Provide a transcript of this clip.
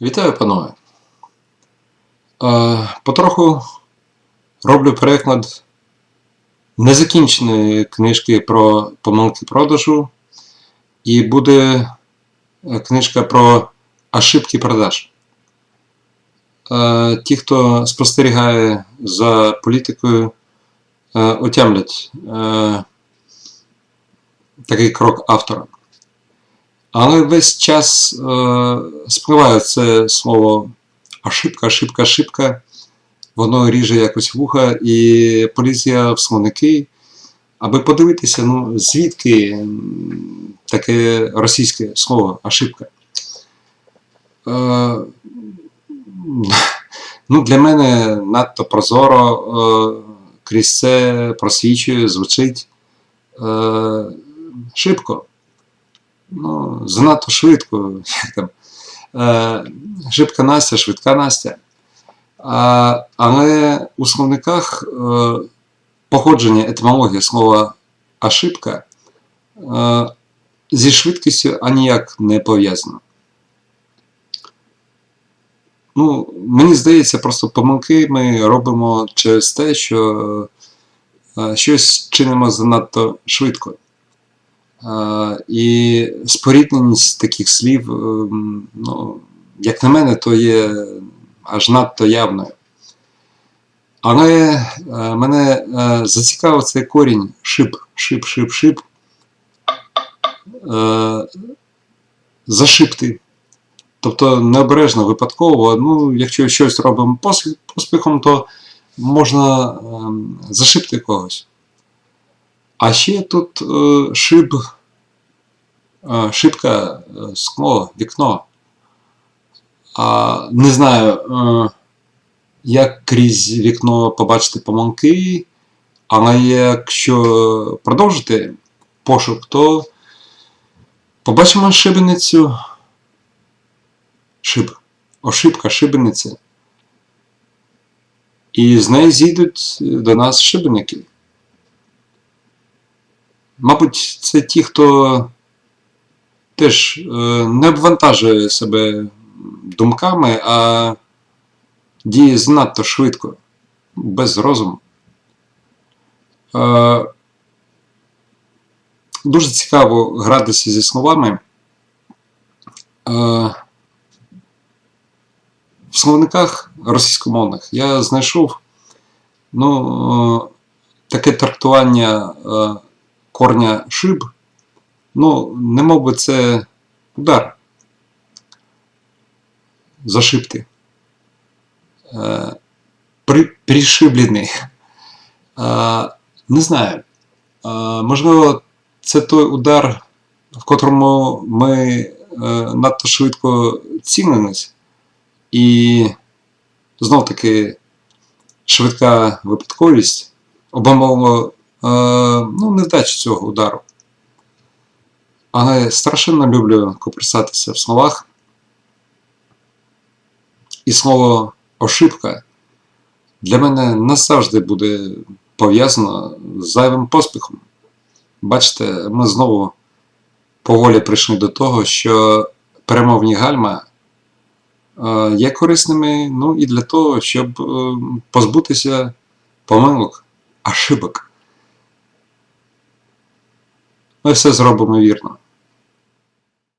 Вітаю, панове. Е, Потроху роблю переклад незакінченої книжки про помилки продажу, і буде е, книжка про ошибки продаж. Е, Ті, хто спостерігає за політикою, отямлять такий крок автора. Але весь час е, спливає це слово ошибка, ошибка, ошибка. Воно ріже якось вуха, і поліз я в словники, аби подивитися, ну, звідки таке російське слово ошибка. Е, ну, для мене надто прозоро е, крізь це просвічує, звучить е, шибко ну, занадто швидко. Як там, е, шибка Настя, швидка Настя. А, але у словниках е, походження етимологія слова ошибка е, зі швидкістю аніяк не пов'язано. Ну, мені здається, просто помилки ми робимо через те, що е, щось чинимо занадто швидко. Е, І спорідненість таких слів, ем, ну, як на мене, то є аж надто явною. Але е, мене е, зацікавив цей корінь шип, шип, шип, шип. Е, Зашипти. Тобто необережно, випадково, ну, якщо щось робимо поспіхом, то можна ем, зашипти когось. А ще тут е, шиб, е, шибка, е, скло, вікно. А, не знаю, як крізь вікно побачити помилки, але якщо продовжити пошук, то побачимо шибеницю. Шиб. Ошибка, шибениця. І з неї зійдуть до нас шибеники. Мабуть, це ті, хто теж е, не обвантажує себе думками, а діє занадто швидко, без розуму. Е, дуже цікаво гратися зі словами. Е, в словниках російськомовних я знайшов ну, таке трактування. Корня шиб, ну, не мов би це удар. Зашибти. Е, при, пришиблений. Е, не знаю. Е, можливо, це той удар, в котрому ми надто швидко цілились, і знов таки швидка випадковість обумовила ну, невдачу цього удару. Але страшенно люблю копирсатися в словах. І слово ошибка для мене назавжди буде пов'язано з зайвим поспіхом. Бачите, ми знову поволі прийшли до того, що перемовні гальма е, є корисними ну, і для того, щоб е, позбутися помилок, ошибок. Ми все зробимо вірно.